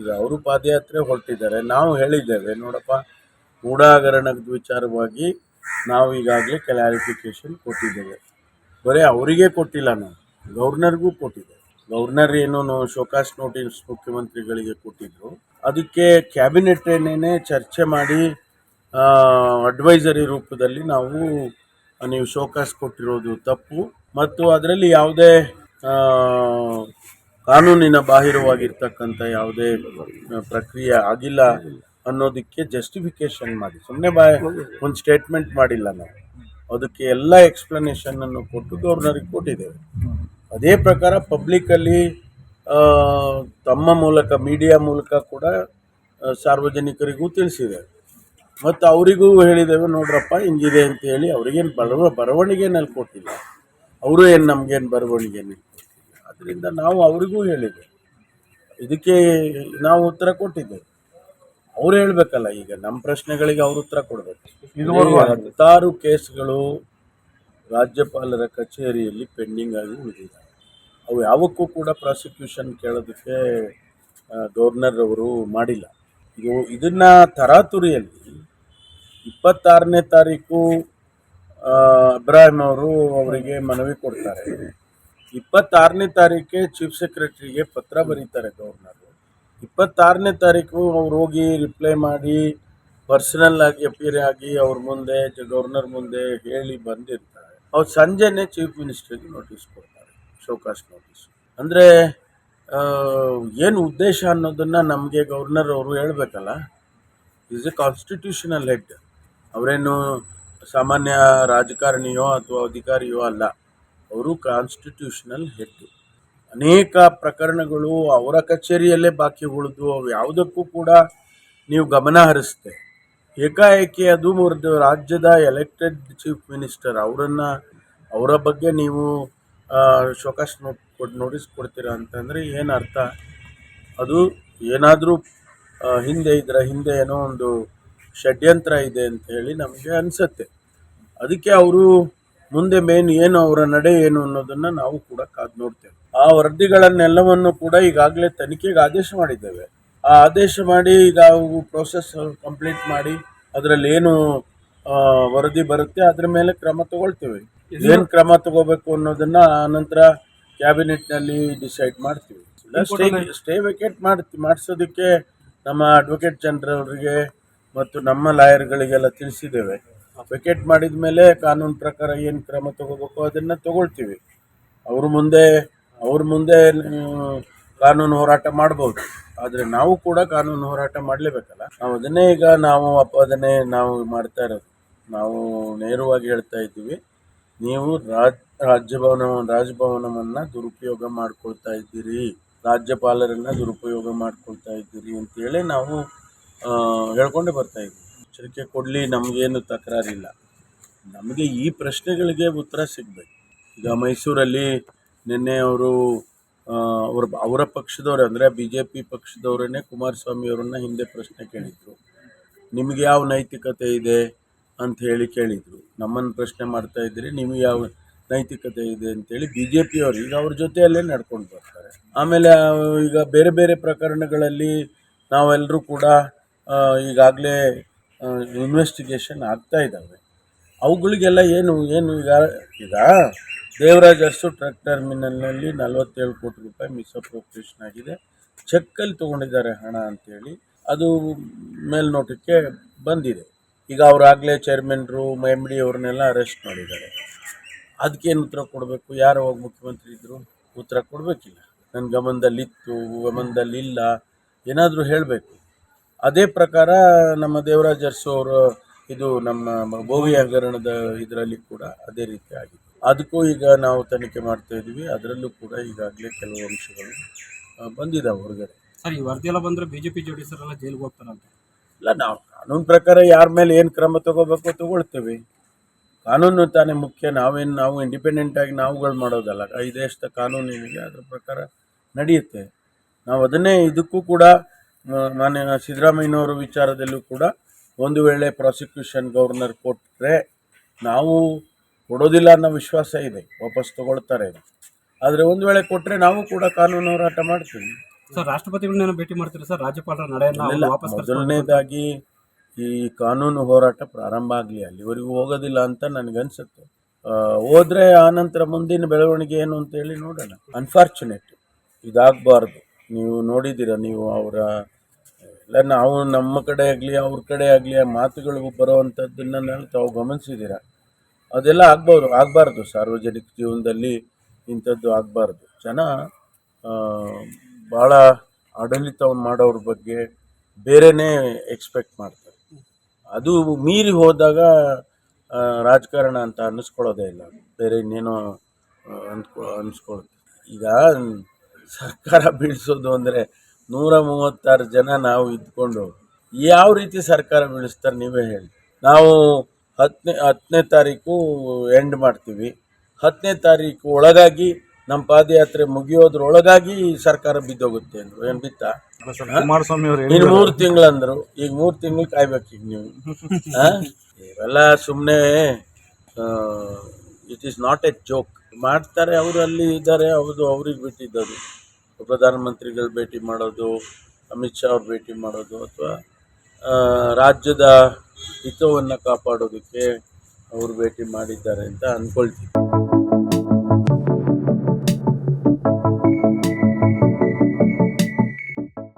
ಈಗ ಅವರು ಪಾದಯಾತ್ರೆ ಹೊರಟಿದ್ದಾರೆ. ನಾವು ಹೇಳಿದ್ದೇವೆ, ನೋಡಪ್ಪ ಮೂಢ ಹಗರಣದ ವಿಚಾರವಾಗಿ ನಾವು ಈಗಾಗಲೇ ಕ್ಲಾರಿಫಿಕೇಶನ್ ಕೊಟ್ಟಿದ್ದೇವೆ. ಬರೀ ಅವರಿಗೆ ಕೊಟ್ಟಿಲ್ಲ ನಾವು ಗವರ್ನರ್ಗೂ ಕೊಟ್ಟಿದ್ದೆ ಗವರ್ನರ್ ಏನು ಶೋಕಾಸ್ ನೋಟಿಸ್ ಮುಖ್ಯಮಂತ್ರಿಗಳಿಗೆ ಕೊಟ್ಟಿದ್ರು. ಅದಕ್ಕೆ ಕ್ಯಾಬಿನೆಟ್ ಏನೇನೆ ಚರ್ಚೆ ಮಾಡಿ ಅಡ್ವೈಸರಿ ರೂಪದಲ್ಲಿ ನಾವು ನೀವು ಶೋಕಾಸ್ ಕೊಟ್ಟಿರೋದು ತಪ್ಪು. ಮತ್ತು ಅದರಲ್ಲಿ ಯಾವುದೇ ಕಾನೂನಿನ ಬಾಹಿರವಾಗಿರ್ತಕ್ಕಂಥ ಯಾವುದೇ ಪ್ರಕ್ರಿಯೆ ಆಗಿಲ್ಲ ಅನ್ನೋದಕ್ಕೆ ಜಸ್ಟಿಫಿಕೇಶನ್ ಮಾಡಿ. ಸುಮ್ಮನೆ ಬಾಯ್, ಒಂದು ಸ್ಟೇಟ್ಮೆಂಟ್ ಮಾಡಿಲ್ಲ ನಾವು. ಅದಕ್ಕೆ ಎಲ್ಲ ಎಕ್ಸ್ಪ್ಲನೇಷನ್ ಅನ್ನು ಕೊಟ್ಟು ಗವರ್ನರಿಗೆ ಕೊಟ್ಟಿದ್ದೇವೆ. ಅದೇ ಪ್ರಕಾರ ಪಬ್ಲಿಕ್ಕಲ್ಲಿ ತಮ್ಮ ಮೂಲಕ ಮೀಡಿಯಾ ಮೂಲಕ ಕೂಡ ಸಾರ್ವಜನಿಕರಿಗೂ ತಿಳಿಸಿದೆ. ಮತ್ತು ಅವರಿಗೂ ಹೇಳಿದ್ದೇವೆ, ನೋಡ್ರಪ್ಪ, ಹಿಂಗಿದೆ ಅಂತ ಹೇಳಿ ಅವರಿಗೇನು ಬರವ, ಬರವಣಿಗೆನಲ್ಲಿ ಕೊಟ್ಟಿಲ್ಲ. ಅವರು ಏನು ನಮಗೇನು ಬರವಣಿಗೆನೇ? ಅದರಿಂದ ನಾವು ಅವರಿಗೂ ಹೇಳಿದೆ. ಇದಕ್ಕೆ ನಾವು ಉತ್ತರ ಕೊಟ್ಟಿದ್ದೇವೆ. ಅವ್ರು ಹೇಳಬೇಕಲ್ಲ ಈಗ ನಮ್ಮ ಪ್ರಶ್ನೆಗಳಿಗೆ ಅವ್ರು ಉತ್ತರ ಕೊಡಬೇಕು. ಇದುವರೆಗೂ ಹತ್ತಾರು ಕೇಸ್ಗಳು ರಾಜ್ಯಪಾಲರ ಕಚೇರಿಯಲ್ಲಿ ಪೆಂಡಿಂಗ್ ಆಗಿ ಉಳಿದಿದೆ. ಅವು ಯಾವಕ್ಕೂ ಕೂಡ ಪ್ರಾಸಿಕ್ಯೂಷನ್ ಕೇಳೋದಕ್ಕೆ ಗವರ್ನರ್ ಅವರು ಮಾಡಿಲ್ಲ. ಇದು ಇದನ್ನ ತರಾತುರಿಯಲ್ಲಿ ಇಪ್ಪತ್ತಾರನೇ ತಾರೀಕು ಅಬ್ರಾಹಿಂ ಇಬ್ರಾಹಿಂ ಅವರು ಅವರಿಗೆ ಮನವಿ ಕೊಡ್ತಾರೆ. ಇಪ್ಪತ್ತಾರನೇ ತಾರೀಕೆ ಚೀಫ್ ಸೆಕ್ರೆಟರಿಗೆ ಪತ್ರ ಬರೀತಾರೆ ಗವರ್ನರ್ ಇಪ್ಪತ್ತಾರನೇ ತಾರೀಕು ಅವ್ರು ಹೋಗಿ ರಿಪ್ಲೈ ಮಾಡಿ ಪರ್ಸನಲ್ ಆಗಿ ಅಪೀರ್ ಆಗಿ ಅವ್ರ ಮುಂದೆ ಗವರ್ನರ್ ಮುಂದೆ ಹೇಳಿ ಬಂದಿರ್ತಾರೆ. ಅವ್ರು ಸಂಜೆನೆ ಚೀಫ್ ಮಿನಿಸ್ಟರ್ಗೆ ನೋಟಿಸ್ ಕೊಡ್ತಾರೆ ಶೋಕಾಸ್ ನೋಟಿಸ್ ಅಂದರೆ ಏನು ಉದ್ದೇಶ ಅನ್ನೋದನ್ನು ನಮಗೆ ಗವರ್ನರ್ ಅವರು ಹೇಳಬೇಕಲ್ಲ? ಇಸ್ ಎ ಕಾನ್ಸ್ಟಿಟ್ಯೂಷನಲ್ ಹೆಡ್ ಅವರೇನು ಸಾಮಾನ್ಯ ರಾಜಕಾರಣಿಯೋ ಅಥವಾ ಅಧಿಕಾರಿಯೋ ಅಲ್ಲ. ಅವರು ಕಾನ್ಸ್ಟಿಟ್ಯೂಷನಲ್ ಹೆಡ್ ಅನೇಕ ಪ್ರಕರಣಗಳು ಅವರ ಕಚೇರಿಯಲ್ಲೇ ಬಾಕಿ ಉಳಿದು ಅವು ಯಾವುದಕ್ಕೂ ಕೂಡ ನೀವು ಗಮನ ಹರಿಸ್ತೆ. ಏಕಾಏಕಿ ಅದು ಮುರಿದು ರಾಜ್ಯದ ಎಲೆಕ್ಟೆಡ್ ಚೀಫ್ ಮಿನಿಸ್ಟರ್ ಅವರನ್ನು ಅವರ ಬಗ್ಗೆ ನೀವು ಶೋಕಾಸ್ ನೋಟ್ ಕೊಟ್ಟು ನೋಟಿಸ್ ಕೊಡ್ತೀರಾ ಅಂತಂದರೆ ಏನು ಅರ್ಥ? ಅದು ಏನಾದರೂ ಹಿಂದೆ ಇದರ ಹಿಂದೆ ಏನೋ ಒಂದು ಷಡ್ಯಂತ್ರ ಇದೆ ಅಂತ ಹೇಳಿ ನಮಗೆ ಅನಿಸುತ್ತೆ. ಅದಕ್ಕೆ ಅವರು ಮುಂದೆ ಮೇನ್ ಏನು ಅವರ ನಡೆ ಏನು ಅನ್ನೋದನ್ನ ನಾವು ಕೂಡ ಕಾದು ನೋಡ್ತೇವೆ. ಆ ವರದಿಗಳನ್ನೆಲ್ಲವನ್ನು ಕೂಡ ಈಗಾಗಲೇ ತನಿಖೆಗೆ ಆದೇಶ ಮಾಡಿದ್ದೇವೆ. ಆ ಆದೇಶ ಮಾಡಿ ಈಗ ಅವು ಪ್ರೋಸೆಸ್ ಕಂಪ್ಲೀಟ್ ಮಾಡಿ ಅದರಲ್ಲಿ ಏನು ವರದಿ ಬರುತ್ತೆ ಅದ್ರ ಮೇಲೆ ಕ್ರಮ ತಗೊಳ್ತೇವೆ. ಏನು ಕ್ರಮ ತಗೋಬೇಕು ಅನ್ನೋದನ್ನ ಆನಂತರ ಕ್ಯಾಬಿನೆಟ್ನಲ್ಲಿ ಡಿಸೈಡ್ ಮಾಡ್ತೀವಿ. ಸ್ಟೇ ಸ್ಟೇ ವೆಕೇಟ್ ಮಾಡ್ತಿ ಮಾಡಿಸೋದಕ್ಕೆ ನಮ್ಮ ಅಡ್ವೊಕೇಟ್ ಜನರಲ್ ಅವರಿಗೆ ಮತ್ತು ನಮ್ಮ ಲಾಯರ್ಗಳಿಗೆಲ್ಲ ತಿಳಿಸಿದ್ದೇವೆ. ವೆಕೇಟ್ ಮಾಡಿದ ಮೇಲೆ ಕಾನೂನು ಪ್ರಕಾರ ಏನು ಕ್ರಮ ತಗೋಬೇಕು ಅದನ್ನು ತಗೊಳ್ತೀವಿ. ಅವ್ರ ಮುಂದೆ ಅವ್ರ ಮುಂದೆ ಕಾನೂನು ಹೋರಾಟ ಮಾಡ್ಬೋದು. ಆದರೆ ನಾವು ಕೂಡ ಕಾನೂನು ಹೋರಾಟ ಮಾಡಲೇಬೇಕಲ್ಲ? ನಾವು ಅದನ್ನೇ ಈಗ ನಾವು ಅದನ್ನೇ ನಾವು ಮಾಡ್ತಾ ಇರೋದು. ನಾವು ನೇರವಾಗಿ ಹೇಳ್ತಾ ಇದ್ದೀವಿ, ನೀವು ರಾಜ್, ರಾಜ್ಯಭವನ, ರಾಜಭವನವನ್ನು ದುರುಪಯೋಗ ಮಾಡ್ಕೊಳ್ತಾ ಇದ್ದೀರಿ. ರಾಜ್ಯಪಾಲರನ್ನು ದುರುಪಯೋಗ ಮಾಡ್ಕೊಳ್ತಾ ಇದ್ದೀರಿ ಅಂತೇಳಿ ನಾವು ಹೇಳ್ಕೊಂಡೇ ಬರ್ತಾ ಇದ್ದೀವಿ. ಎಚ್ಚರಿಕೆ ಕೊಡಲಿ, ನಮಗೇನು ತಕರಾರಿಲ್ಲ. ನಮಗೆ ಈ ಪ್ರಶ್ನೆಗಳಿಗೆ ಉತ್ತರ ಸಿಗಬೇಕು. ಈಗ ಮೈಸೂರಲ್ಲಿ ನಿನ್ನೆ ಅವರು ಅವ್ರ, ಅವರ ಪಕ್ಷದವ್ರು, ಅಂದರೆ ಬಿ ಜೆ ಪಿ ಪಕ್ಷದವರನ್ನೇ ಕುಮಾರಸ್ವಾಮಿ ಅವರನ್ನ ಹಿಂದೆ ಪ್ರಶ್ನೆ ಕೇಳಿದರು. ನಿಮಗೆ ಯಾವ ನೈತಿಕತೆ ಇದೆ ಅಂತ ಹೇಳಿ ಕೇಳಿದರು. ನಮ್ಮನ್ನು ಪ್ರಶ್ನೆ ಮಾಡ್ತಾ ಇದ್ದೀರಿ, ನಿಮಗೆ ಯಾವ ನೈತಿಕತೆ ಇದೆ ಅಂತೇಳಿ ಬಿ ಜೆ ಪಿಯವರು ಈಗ ಅವ್ರ ಜೊತೆಯಲ್ಲೇ ನಡ್ಕೊಂಡು ಬರ್ತಾರೆ. ಆಮೇಲೆ ಈಗ ಬೇರೆ ಬೇರೆ ಪ್ರಕರಣಗಳಲ್ಲಿ ನಾವೆಲ್ಲರೂ ಕೂಡ ಈಗಾಗಲೇ ಇನ್ವೆಸ್ಟಿಗೇಷನ್ ಆಗ್ತಾ ಇದ್ದಾವೆ. ಅವುಗಳಿಗೆಲ್ಲ ಏನು ಏನು ಈಗ ಈಗ ದೇವರಾಜ್ ಅಷ್ಟು ಟ್ರಕ್ ಟರ್ಮಿನಲ್ನಲ್ಲಿ ನಲವತ್ತೇಳು ಕೋಟಿ ರೂಪಾಯಿ ಮಿಸ್ಅಪ್ರೋಪ್ರಿಯೇಷನ್ ಆಗಿದೆ. ಚೆಕ್ಕಲ್ಲಿ ತೊಗೊಂಡಿದ್ದಾರೆ ಹಣ ಅಂತೇಳಿ. ಅದು ಮೇಲ್ನೋಟಕ್ಕೆ ಬಂದಿದೆ. ಈಗ ಅವರಾಗಲೇ ಚೇರ್ಮನ್ರು ಎಂ ಡಿ ಅವ್ರನ್ನೆಲ್ಲ ಅರೆಸ್ಟ್ ಮಾಡಿದ್ದಾರೆ. ಅದಕ್ಕೇನು ಉತ್ತರ ಕೊಡಬೇಕು? ಯಾರು ಹೋಗಿ ಮುಖ್ಯಮಂತ್ರಿ ಇದ್ದರು ಉತ್ತರ ಕೊಡಬೇಕಿಲ್ಲ. ನನ್ನ ಗಮನದಲ್ಲಿತ್ತು ಗಮನದಲ್ಲಿ ಇಲ್ಲ ಏನಾದರೂ ಹೇಳಬೇಕು. ಅದೇ ಪ್ರಕಾರ ನಮ್ಮ ದೇವರಾಜ್ ಅರಸು ಅವರು ಇದು ನಮ್ಮ ಭೋವಿ ಹಗರಣದ ಇದರಲ್ಲಿ ಕೂಡ ಅದೇ ರೀತಿ ಆಗಿದೆ. ಅದಕ್ಕೂ ಈಗ ನಾವು ತನಿಖೆ ಮಾಡ್ತಾ ಇದ್ದೀವಿ. ಅದರಲ್ಲೂ ಕೂಡ ಈಗಾಗಲೇ ಕೆಲವು ಅಂಶಗಳು ಬಂದಿದ್ದಾವೆ ಹೊರಗಡೆ. ಸರ್ ಈ ವರದಿ ಎಲ್ಲ ಬಂದ್ರೆ ಬಿಜೆಪಿ ಜೋಡಿಸರೆಲ್ಲ ಜೈಲಿಗೆ ಹೋಗ್ತಾರಂತೆ. ಇಲ್ಲ ನಾವು ಕಾನೂನು ಪ್ರಕಾರ ಯಾರ ಮೇಲೆ ಏನು ಕ್ರಮ ತಗೋಬೇಕು ತಗೊಳ್ತೇವೆ. ಕಾನೂನು ತಾನೇ ಮುಖ್ಯ. ನಾವೇನು ನಾವು ಇಂಡಿಪೆಂಡೆಂಟ್ ಆಗಿ ನಾವುಗಳು ಮಾಡೋದಲ್ಲ. ಈ ದೇಶದ ಕಾನೂನು ಏನಿದೆ ಅದ್ರ ಪ್ರಕಾರ ನಡೆಯುತ್ತೆ. ನಾವು ಅದನ್ನೇ ಇದಕ್ಕೂ ಕೂಡ ಮಾನ್ಯ ಸಿದ್ದರಾಮಯ್ಯನವರ ವಿಚಾರದಲ್ಲೂ ಕೂಡ ಒಂದು ವೇಳೆ ಪ್ರಾಸಿಕ್ಯೂಷನ್ ಗವರ್ನರ್ ಕೊಟ್ಟರೆ ನಾವು ಕೊಡೋದಿಲ್ಲ ಅನ್ನೋ ವಿಶ್ವಾಸ ಇದೆ ವಾಪಸ್ ತಗೊಳ್ತಾರೆ ಆದರೆ ಒಂದು ವೇಳೆ ಕೊಟ್ಟರೆ ನಾವು ಕೂಡ ಕಾನೂನು ಹೋರಾಟ ಮಾಡ್ತೀವಿ. ಸರ್ ರಾಷ್ಟ್ರಪತಿಗಳನ್ನ ಭೇಟಿ ಮಾಡ್ತೀರಾ ಸರ್? ರಾಜ್ಯಪಾಲರ ನಡೆಯಲ್ಲ ಮೊದಲನೇದಾಗಿ ಈ ಕಾನೂನು ಹೋರಾಟ ಪ್ರಾರಂಭ ಆಗಲಿ ಅಲ್ಲಿವರೆಗೂ ಹೋಗೋದಿಲ್ಲ ಅಂತ ನನಗನ್ಸುತ್ತೆ. ಆ, ನಂತರ ಆನಂತರ ಮುಂದಿನ ಬೆಳವಣಿಗೆ ಏನು ಅಂತೇಳಿ ನೋಡೋಣ. ಅನ್ಫಾರ್ಚುನೇಟ್ ಇದಾಗಬಾರ್ದು. ನೀವು ನೋಡಿದ್ದೀರ, ನೀವು ಅವರ ಎಲ್ಲ ನಾವು ನಮ್ಮ ಕಡೆ ಆಗಲಿ, ಅವ್ರ ಕಡೆ ಆಗಲಿ ಆ ಮಾತುಗಳು ನಾನು ತಾವು ಗಮನಿಸಿದ್ದೀರ? ಅದೆಲ್ಲ ಆಗ್ಬೋದು, ಆಗಬಾರ್ದು. ಸಾರ್ವಜನಿಕ ಜೀವನದಲ್ಲಿ ಇಂಥದ್ದು ಆಗಬಾರ್ದು. ಜನ ಭಾಳ ಆಡಳಿತವನ್ನು ಮಾಡೋರ ಬಗ್ಗೆ ಬೇರೆನೇ ಎಕ್ಸ್ಪೆಕ್ಟ್ ಮಾಡ್ತಾರೆ. ಅದು ಮೀರಿ ಹೋದಾಗ ರಾಜಕಾರಣ ಅಂತ ಅನ್ನಿಸ್ಕೊಳ್ಳೋದೇ ಇಲ್ಲ. ಬೇರೆ ಇನ್ನೇನೋ ಅನ್ಕೊ ಅಂದ್ಕೊ ಅನ್ಸ್ಕೊಳ್ಳುತ್ತೆ ಈಗ ಸರ್ಕಾರ ಬೀಳಿಸೋದು ಅಂದರೆ ನೂರ ಮೂವತ್ತಾರು ಜನ ನಾವು ಇದ್ಕೊಂಡು ಯಾವ ರೀತಿ ಸರ್ಕಾರ ಬೀಳಿಸ್ತಾರೆ ನೀವೇ ಹೇಳಿ. ನಾವು ಹತ್ತನೇ ಹತ್ತನೇ ತಾರೀಕು ಎಂಡ್ ಮಾಡ್ತೀವಿ. ಹತ್ತನೇ ತಾರೀಕು ಒಳಗಾಗಿ ನಮ್ಮ ಪಾದಯಾತ್ರೆ ಮುಗಿಯೋದ್ರೊಳಗಾಗಿ ಸರ್ಕಾರ ಬಿದ್ದೋಗುತ್ತೆ ಅಂದರು. ಏನು ಬಿತ್ತಾ? ಕುಮಾರಸ್ವಾಮಿ ಅವರು ಇನ್ನು ಮೂರು ತಿಂಗಳಂದರು. ಈಗ ಮೂರು ತಿಂಗಳು ಕಾಯ್ಬೇಕು ಈಗ ನೀವು? ಇವೆಲ್ಲ ಸುಮ್ಮನೆ it is not a joke ಮಾಡ್ತಾರೆ ಅವರು ಅಲ್ಲಿ ಇದ್ದಾರೆ ಅವರು ಅವ್ರಿಗೆ ಬಿಟ್ಟಿದ್ದದು ಪ್ರಧಾನಮಂತ್ರಿಗಳು ಭೇಟಿ ಮಾಡೋದು, ಅಮಿತ್ ಶಾ ಅವ್ರು ಭೇಟಿ ಮಾಡೋದು ಅಥವಾ ರಾಜ್ಯದ ಹಿತವನ್ನು ಕಾಪಾಡೋದಕ್ಕೆ ಅವರು ಭೇಟಿ ಮಾಡಿದ್ದಾರೆ ಅಂತ ಅಂದ್ಕೊಳ್ತೀನಿ